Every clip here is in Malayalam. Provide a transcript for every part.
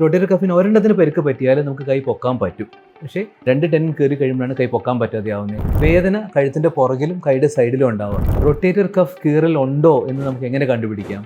റൊട്ടേറ്റർ കഫിന് ഒരെണ്ണത്തിന് പെരുക്ക് പറ്റിയാലും നമുക്ക് കൈ പൊക്കാൻ പറ്റും. പക്ഷേ രണ്ട് ടെൻ കയറി കഴിയുമ്പോഴാണ് കൈ പൊക്കാൻ പറ്റാതെയാവുന്നത് വേദന കഴുത്തിന്റെ പുറകിലും കൈയുടെ സൈഡിലും ഉണ്ടാവുക. റൊട്ടേറ്റർ കഫ് കീറൽ ഉണ്ടോ എന്ന് നമുക്ക് എങ്ങനെ കണ്ടുപിടിക്കാം?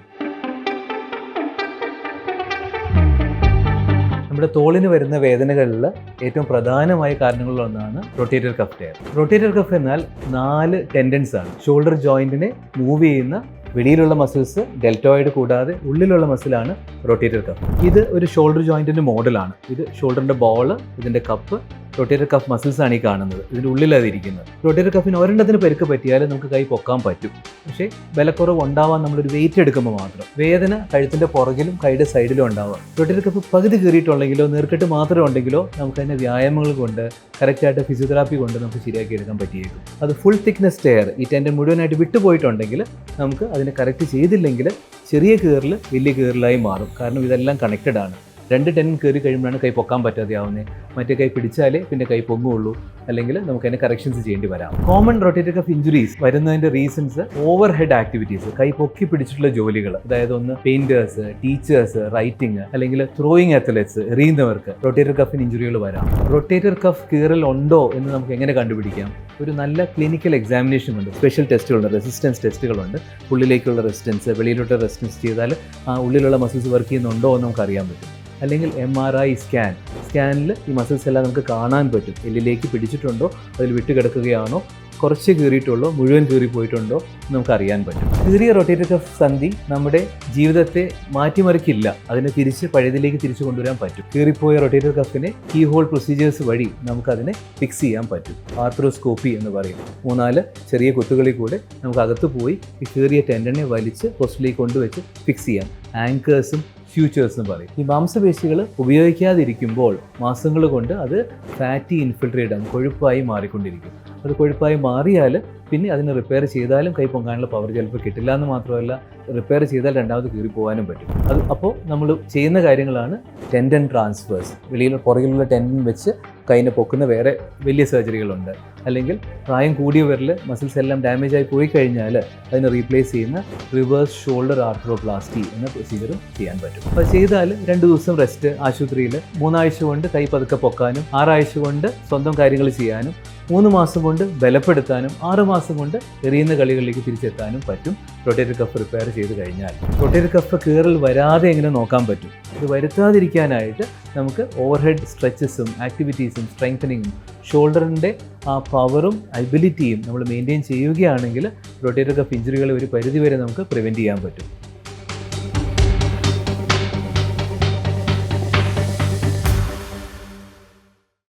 നമ്മുടെ തോളിന് വരുന്ന വേദനകളിൽ ഏറ്റവും പ്രധാനമായ കാരണങ്ങളിലൊന്നാണ് rotator cuff tear rotator cuff എന്നാൽ നാല് ടെൻഡൻസ് ആണ്. ഷോൾഡർ ജോയിന്റിനെ മൂവ് ചെയ്യുന്ന വെളിയിലുള്ള മസിൽസ് ഡെൽറ്റോയിഡ് കൂടാതെ ഉള്ളിലുള്ള മസിലാണ് റൊട്ടേറ്റർ കപ്പ് ഇത് ഒരു ഷോൾഡർ ജോയിന്റിന്റെ മോഡലാണ് ഇത് ഷോൾഡറിന്റെ ബോൾ ഇതിന്റെ കപ്പ് റൊട്ടേറ്റർ കഫ് മസിൽസ് ആണ് ഈ കാണുന്നത്. ഇതിന്റെ ഉള്ളിലാണ് ഇരിക്കുന്നത്. റൊട്ടേറ്റർ കഫിന് ഒരെണ്ണത്തിന് പെരുക്ക് പറ്റിയാൽ നമുക്ക് കൈ പൊക്കാൻ പറ്റും. പക്ഷേ ബലക്കുറവ് ഉണ്ടാവാൻ നമ്മളൊരു വെയിറ്റ് എടുക്കുമ്പോൾ മാത്രം. വേദന കഴുത്തിന്റെ പുറകിലും കൈയുടെ സൈഡിലും ഉണ്ടാവുക റൊട്ടേറ്റർ കഫ് പകുതി കീറിയിട്ടുണ്ടെങ്കിലോ നീർക്കെട്ട് മാത്രം ഉണ്ടെങ്കിലോ നമുക്ക് അതിന്റെ വ്യായാമങ്ങൾ കൊണ്ട് കറക്റ്റായിട്ട് ഫിസിയോതെറാപ്പി കൊണ്ട് നമുക്ക് ശരിയാക്കി എടുക്കാൻ പറ്റിയേക്കും. അത് ഫുൾ തിക്നെസ് ടെയർ ഈ ടെൻഡൻ മുഴുവനായിട്ട് വിട്ടുപോയിട്ടുണ്ടെങ്കിൽ നമുക്ക് അതിനെ കറക്റ്റ് ചെയ്തില്ലെങ്കിൽ ചെറിയ കീറിൽ വലിയ കീറിലായി മാറും. കാരണം ഇതെല്ലാം കണക്റ്റഡ് ആണ്. രണ്ട് ടെൻ കയറി കഴിയുമ്പോഴാണ് കൈ പൊക്കാൻ പറ്റാതെയാവുന്നത് മറ്റേ കൈ പിടിച്ചാലേ പിന്നെ കൈ പൊങ്ങുള്ളൂ അല്ലെങ്കിൽ നമുക്ക് അതിനെ കറക്ഷൻസ് ചെയ്യേണ്ടി വരാം. കോമൺ റൊട്ടേറ്റർ കഫ് ഇഞ്ചുറീസ് വരുന്നതിന്റെ റീസൺസ് ഓവർ ഹെഡ് ആക്ടിവിറ്റീസ് കൈ പൊക്കി പിടിച്ചിട്ടുള്ള ജോലികൾ അതായത് ഒന്ന് പെയിന്റേഴ്സ് ടീച്ചേഴ്സ് റൈറ്റിംഗ് അല്ലെങ്കിൽ ത്രോയിങ് അത്ലറ്റ്സ് എറിയുന്നവർക്ക് റൊട്ടേറ്റർ കഫിന് ഇഞ്ചുറികൾ വരാം. റൊട്ടേറ്റർ കഫ് കീറൽ ഉണ്ടോ എന്ന് നമുക്ക് എങ്ങനെ കണ്ടുപിടിക്കാം? ഒരു നല്ല ക്ലിനിക്കൽ എക്സാമിനേഷൻ ഉണ്ട്. സ്പെഷ്യൽ ടെസ്റ്റുകളുണ്ട് റെസിസ്റ്റൻസ് ടെസ്റ്റുകളുണ്ട് ഉള്ളിലേക്കുള്ള റെസിസ്റ്റൻസ് വെളിയിലോട്ട് റെസിസ്റ്റൻസ് ചെയ്താൽ ആ ഉള്ളിലുള്ള മസിൽസ് വർക്ക് ചെയ്യുന്നുണ്ടോ എന്ന് നമുക്ക് അറിയാൻ പറ്റും. അല്ലെങ്കിൽ എം ആർ ഐ സ്കാൻ സ്കാനിൽ ഈ മസിൽസ് എല്ലാം നമുക്ക് കാണാൻ പറ്റും. എല്ലിലേക്ക് പിടിച്ചിട്ടുണ്ടോ? അതിൽ വിട്ടുകിടക്കുകയാണോ? കുറച്ച് കീറിയിട്ടുള്ളോ? മുഴുവൻ കീറിപ്പോയിട്ടുണ്ടോ എന്ന് നമുക്ക് അറിയാൻ പറ്റും. കീറിയ റൊട്ടേറ്റർ കഫ് സന്ധി നമ്മുടെ ജീവിതത്തെ മാറ്റിമറിക്കില്ല. അതിനെ തിരിച്ച് പഴയതിലേക്ക് തിരിച്ചു കൊണ്ടുവരാൻ പറ്റും. കീറിപ്പോയ റൊട്ടേറ്റർ കഫിനെ കീ ഹോൾ പ്രൊസീജിയേഴ്സ് വഴി നമുക്കതിനെ ഫിക്സ് ചെയ്യാൻ പറ്റും. ആർത്രോസ്കോപ്പി എന്ന് പറയും. മൂന്നാൽ ചെറിയ കുത്തുകളിൽ കൂടെ നമുക്ക് അകത്ത് പോയി ഈ കീറിയ ടെൻഡനെ വലിച്ച് ഹോസ്പിറ്റലിൽ കൊണ്ടുവച്ച് ഫിക്സ് ചെയ്യാം. ആങ്കേഴ്സും ഫ്യൂച്ചേഴ്സ് എന്ന് പറയും. ഈ മാംസപേശികൾ ഉപയോഗിക്കാതിരിക്കുമ്പോൾ മാസങ്ങൾ കൊണ്ട് അത് ഫാറ്റി ഇൻഫിൽട്രേറ്റ് കൊഴുപ്പായി മാറിക്കൊണ്ടിരിക്കും. അത് കൊഴുപ്പായി മാറിയാൽ പിന്നെ അതിന് റിപ്പയർ ചെയ്താലും കൈ പൊങ്ങാനുള്ള പവർ ചിലപ്പോൾ കിട്ടില്ല എന്ന് മാത്രമല്ല റിപ്പയർ ചെയ്താൽ രണ്ടാമത് കീറി പോകാനും പറ്റും. അത് അപ്പോൾ നമ്മൾ ചെയ്യുന്ന കാര്യങ്ങളാണ് ടെൻഡൻ ട്രാൻസ്ഫേഴ്സ് വെളിയിൽ പുറകിലുള്ള ടെൻഡൻ വെച്ച് കൈനെ പൊക്കുന്ന വേറെ വലിയ സർജറികളുണ്ട് അല്ലെങ്കിൽ പ്രായം കൂടിയവരിൽ മസിൽസ് എല്ലാം ഡാമേജ് ആയി പോയി കഴിഞ്ഞാൽ അതിനെ റീപ്ലേസ് ചെയ്യുന്ന റിവേഴ്സ് ഷോൾഡർ ആർട്രോപ്ലാസ്റ്റി എന്ന പ്രൊസീജിയറും ചെയ്യാൻ പറ്റും. അപ്പോൾ ചെയ്താൽ രണ്ട് ദിവസം റെസ്റ്റ് ആശുപത്രിയിൽ മൂന്നാഴ്ച കൊണ്ട് കൈ പതുക്കെ പൊക്കാനും ആറാഴ്ച കൊണ്ട് സ്വന്തം കാര്യങ്ങൾ ചെയ്യാനും മൂന്ന് മാസം കൊണ്ട് ബലപ്പെടുത്താനും ആറ് മാസം കൊണ്ട് എറിയുന്ന കളികളിലേക്ക് തിരിച്ചെത്താനും പറ്റും. റൊട്ടേറ്റർ കഫ് റിപ്പയർ ചെയ്ത് കഴിഞ്ഞാൽ റൊട്ടേറ്റർ കഫ് കീറൽ വരാതെ എങ്ങനെ നോക്കാൻ പറ്റും? ഇത് വരുത്താതിരിക്കാനായിട്ട് നമുക്ക് ഓവർഹെഡ് സ്ട്രെച്ചസും ആക്ടിവിറ്റീസും സ്ട്രെങ്തനിങ്ങും ഷോൾഡറിന്റെ ആ പവറും എബിലിറ്റിയും നമ്മൾ മെയിന്റെയിൻ ചെയ്യുകയാണെങ്കിൽ റൊട്ടേറ്റർ കഫ് ഇഞ്ചുറികളെ ഒരു പരിധിവരെ നമുക്ക് പ്രിവെന്റ് ചെയ്യാൻ പറ്റും.